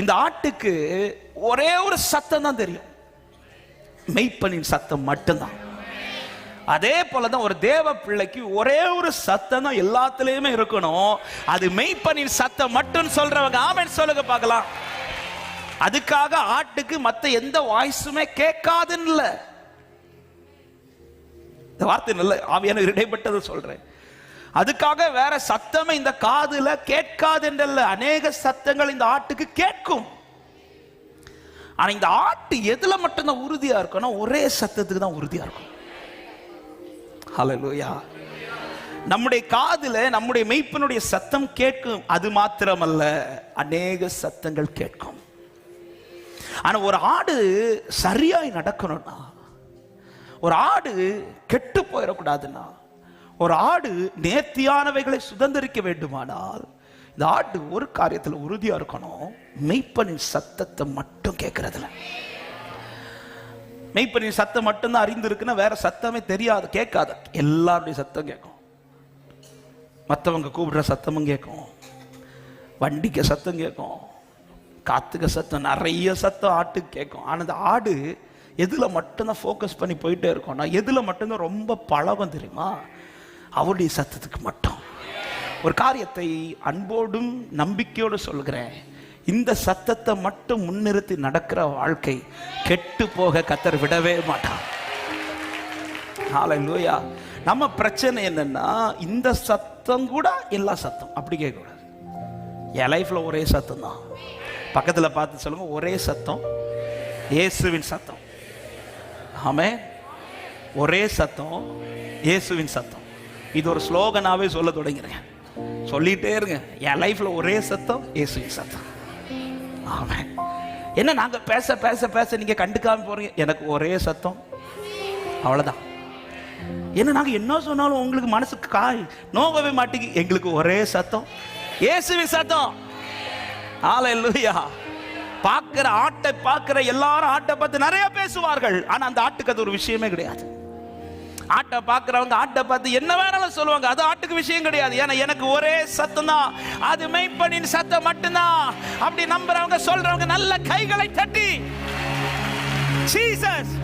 இந்த ஆட்டுக்கு ஒரே ஒரு சத்தம் தான் தெரியும். மெய்ப்பனின் சத்தம் மட்டும்தான். அதே போலதான் ஒரு தேவ பிள்ளைக்கு ஒரே ஒரு சத்தம் தான் எல்லாத்துலயுமே இருக்கணும். அது மெய்ப்பனின் சத்தம் மட்டும் சொல்றவங்க ஆமன் சொல்லுங்க பார்க்கலாம். அதுக்காக ஆட்டுக்கு மத்த எந்த வாய்ஸுமே கேட்காதுன்னு இந்த வார்த்தை நல்ல ஆவியான இடைப்பட்டதை சொல்றேன். அதுக்காக வேற சத்தமே இந்த காதுல கேட்காது என்றல்ல அநேக சத்தங்கள் இந்த ஆட்டுக்கு கேட்கும். ஆனா இந்த ஆட்டு எதுல மட்டும்தான் உறுதியா இருக்கணும் ஒரே சத்தத்துக்கு தான் உறுதியா இருக்கும் ஹலலோயா நம்முடைய காதுல நம்முடைய மெய்ப்பனுடைய சத்தம் கேட்கும். அது மாத்திரமல்ல அநேக சத்தங்கள் கேட்கும். ஆனா ஒரு ஆடு சரியாய் நடக்கணும்னா ஒரு ஆடு கெட்டு போயிடக்கூடாதுன்னா ஒரு ஆடு நேர்த்தியானவைகளை சுதந்திரிக்க வேண்டுமானால் இந்த ஆடு ஒரு காரியத்தில் உறுதியா இருக்கணும். மெய்ப்பனின் சத்தத்தை மட்டும் கேட்கறதுல மெய்ப்பனின் சத்தம் மட்டும்தான் அறிந்திருக்குன்னா வேற சத்தமே தெரியாது கேட்காது. எல்லாருடைய சத்தம் கேட்கும். மற்றவங்க கூப்பிடுற சத்தமும் கேட்கும். வண்டிக்கு சத்தம் கேட்கும். காத்துக்க சத்தம் நிறைய சத்தம் ஆட்டுக்கு கேட்கும். ஆனால் அந்த ஆடு எதில் மட்டும்தான் ஃபோக்கஸ் பண்ணி போயிட்டே இருக்கோம்னா எதில் மட்டும்தான் ரொம்ப பழகம் தெரியுமா? அவருடைய சத்தத்துக்கு மட்டும். ஒரு காரியத்தை அன்போடும் நம்பிக்கையோடு சொல்கிறேன் இந்த சத்தத்தை மட்டும் முன்னிறுத்தி நடக்கிற வாழ்க்கை கெட்டு போக கத்தர் விடவே மாட்டான் லூயா நம்ம பிரச்சனை என்னன்னா இந்த சத்தம் கூட எல்லா சத்தம் அப்படி கேட்கக்கூடாது. என் லைஃப்ல ஒரே சத்தம் தான். பக்கத்தில் பார்த்து சொல்லுங்க ஒரே சத்தம். இயேசுவின் சத்தம். ஆமே ஒரே சத்தம் இயேசுவின் சத்தம். இது ஒரு ஸ்லோகனாவே சொல்ல தொடங்கிறேன் சொல்லிட்டே இருங்க. என் லைஃப்ல ஒரே சத்தம் இயேசுவின் சத்தம். ஆமே என்ன நாங்க பேச பேச பேச நீங்க கண்டுக்காம போறீங்க? எனக்கு ஒரே சத்தம். அவ்வளவுதான். என்ன நாங்க என்ன சொன்னாலும் உங்களுக்கு மனசுக்கு காய் நோகவே மாட்டேங்கி எங்களுக்கு ஒரே சத்தம். இயேசுவி சத்தம். ஹalleluya பார்க்கிற ஆட்டை பார்க்கிற எல்லாரும் ஆட்டை பார்த்து நிறைய பேசுவார்கள். ஆனா அந்த ஆட்டுக்கு அது ஒரு விஷயமே கிடையாது. ஆட்டை பார்க்குறவங்க ஆட்டை பார்த்து என்ன வேணாலும் சொல்லுவாங்க. அது ஆட்டுக்கு விஷயம் கிடையாது. ஏன்னா எனக்கு ஒரே சத்தம் தான் அது மெய்ப்பனின் சத்தம் மட்டும்தான். அப்படி நம்புறவங்க சொல்றவங்க நல்ல கைகளை தட்டி ஜீசஸ்